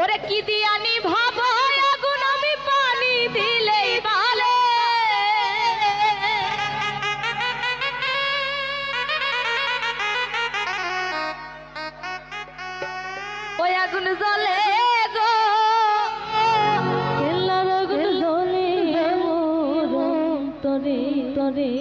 ওরে কি দিয়ানি ভাব আগুন? আমি পানি দিলেই বালে। ওই আগুন জ্বলে গো। খেলার আগুন জ্বলে তরে তরে।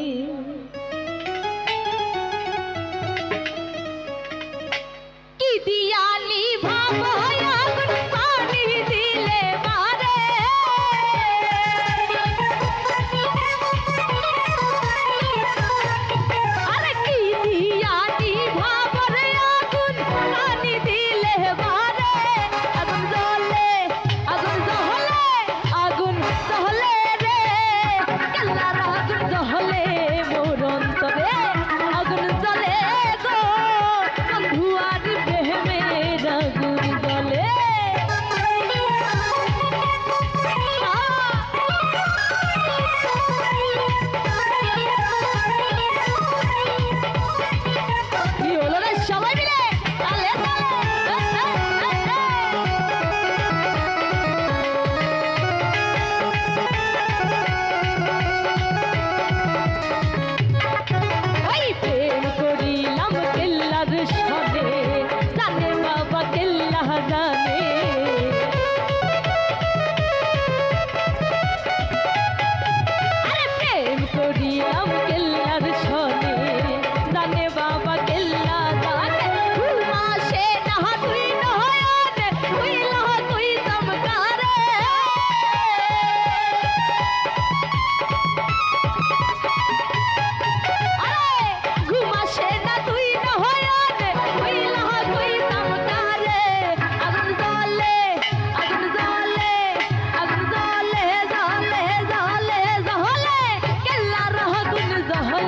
করিয়াম কেল্লার সনে।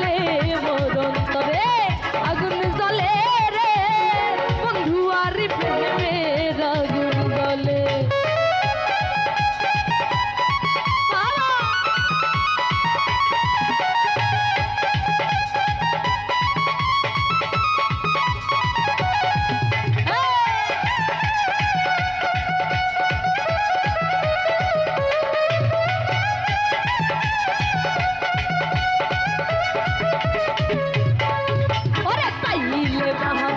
रे I don't know.